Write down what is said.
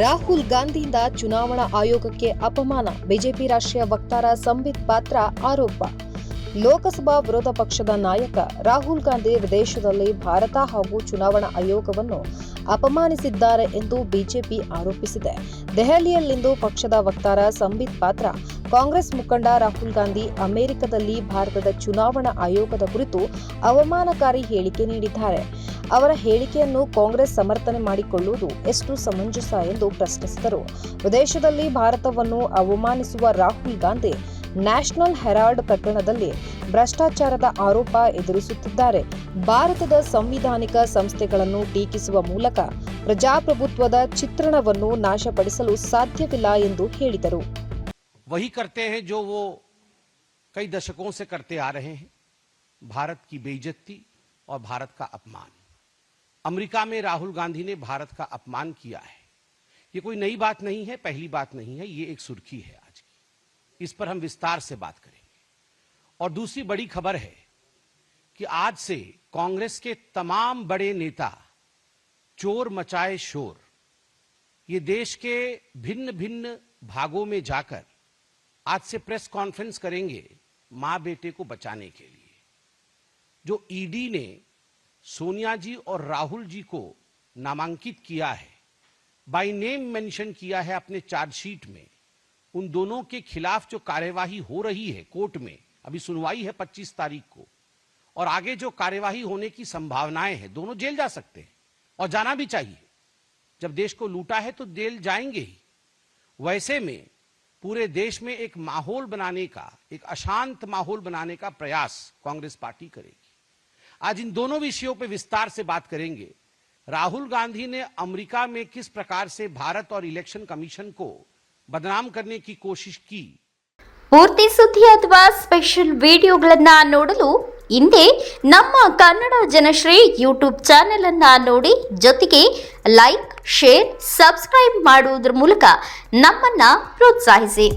ರಾಹುಲ್ ಗಾಂಧಿಯಿಂದ ಚುನಾವಣಾ ಆಯೋಗಕ್ಕೆ ಅಪಮಾನ. ಬಿಜೆಪಿ ರಾಷ್ಟ್ರೀಯ ವಕ್ತಾರ ಸಂಬಿತ್ ಪಾತ್ರ ಆರೋಪ. ಲೋಕಸಭಾ ವಿರೋಧ ಪಕ್ಷದ ನಾಯಕ ರಾಹುಲ್ ಗಾಂಧಿ ವಿದೇಶದಲ್ಲಿ ಭಾರತ ಹಾಗೂ ಚುನಾವಣಾ ಆಯೋಗವನ್ನು ಅಪಮಾನಿಸಿದ್ದಾರೆ ಎಂದು ಬಿಜೆಪಿ ಆರೋಪಿಸಿದೆ. ದೆಹಲಿಯಲ್ಲಿಂದು ಪಕ್ಷದ ವಕ್ತಾರ ಸಂಬಿತ್ ಪಾತ್ರ. ಕಾಂಗ್ರೆಸ್ ಮುಖಂಡ ರಾಹುಲ್ ಗಾಂಧಿ ಅಮೆರಿಕದಲ್ಲಿ ಭಾರತದ ಚುನಾವಣಾ ಆಯೋಗದ ಕುರಿತು ಅವಮಾನಕಾರಿ ಹೇಳಿಕೆ ನೀಡಿದ್ದಾರೆ. ಅವರ ಹೇಳಿಕೆಯನ್ನು ಕಾಂಗ್ರೆಸ್ ಸಮರ್ಥನೆ ಮಾಡಿಕೊಳ್ಳುವುದು ಎಷ್ಟು ಸಮಂಜಸ ಎಂದು ಪ್ರಶ್ನಿಸಿದರು ವಿದೇಶದಲ್ಲಿ ಭಾರತವನ್ನು ಅವಮಾನಿಸುವ ರಾಹುಲ್ ಗಾಂಧಿ ನ್ಯಾಷನಲ್ ಹೆರಾಲ್ಡ್ ಪ್ರಕರಣದಲ್ಲಿ ಭ್ರಷ್ಟಾಚಾರದ ಆರೋಪ ಎದುರಿಸುತ್ತಿದ್ದಾರೆ ಭಾರತದ ಸಂವಿಧಾನಿಕ ಸಂಸ್ಥೆಗಳನ್ನು ಟೀಕಿಸುವ ಮೂಲಕ ಪ್ರಜಾಪ್ರಭುತ್ವದ ಚಿತ್ರಣವನ್ನು ನಾಶಪಡಿಸಲು ಸಾಧ್ಯವಿಲ್ಲ ಎಂದು ಹೇಳಿದರು वही करते हैं जो वो कई दशकों से करते आ रहे हैं भारत की बेइज्जती और भारत का अपमान अमेरिका में राहुल गांधी ने भारत का अपमान किया है। ये कोई नई बात नहीं है, पहली बात नहीं है, ये एक सुर्खी है आज की। इस पर हम विस्तार से बात करेंगे। और दूसरी बड़ी खबर है कि आज से कांग्रेस के तमाम बड़े नेता चोर मचाए शोर। ये देश के भिन्न भिन्न भागों में जाकर आज से प्रेस कॉन्फ्रेंस करेंगे माँ बेटे को बचाने के लिए। जो ईडी ने सोनिया जी और राहुल जी को नामांकित किया है। बाय नेम मेंशन किया है अपने चार्जशीट में। उन दोनों के खिलाफ जो कार्यवाही हो रही है कोर्ट में, अभी सुनवाई है 25 तारीख को, और आगे जो कार्यवाही होने की संभावनाएँ हैं, दोनों जेल जा सकते हैं और जाना भी चाहिए। जब देश को लूटा है तो जेल जाएँगे ही। वैसे में पूरे देश में एक माहौल बनाने का, एक अशांत माहौल बनाने का प्रयास कांग्रेस पार्टी करेगी। आज इन दोनों विषयों पर विस्तार से बात करेंगे राहुल गांधी ने अमेरिका में किस प्रकार से भारत और इलेक्शन कमीशन को बदनाम करने की कोशिश की ಪೂರ್ತಿ ಸುದ್ದಿ ಅಥವಾ ಸ್ಪೆಷಲ್ ವಿಡಿಯೋಗಳನ್ನ ನೋಡಲು ಹಿಂದೆ ನಮ್ಮ ಕನ್ನಡ ಜನಶ್ರೀ ಯೂಟ್ಯೂಬ್ ಚಾನೆಲ್ ಅನ್ನ ನೋಡಿ ಜೊತೆಗೆ ಲೈಕ್ ಶೇರ್ ಸಬ್ಸ್ಕ್ರೈಬ್ ಮಾಡುವುದರ ಮೂಲಕ ನಮ್ಮನ್ನ ಪ್ರೋತ್ಸಾಹಿಸಿ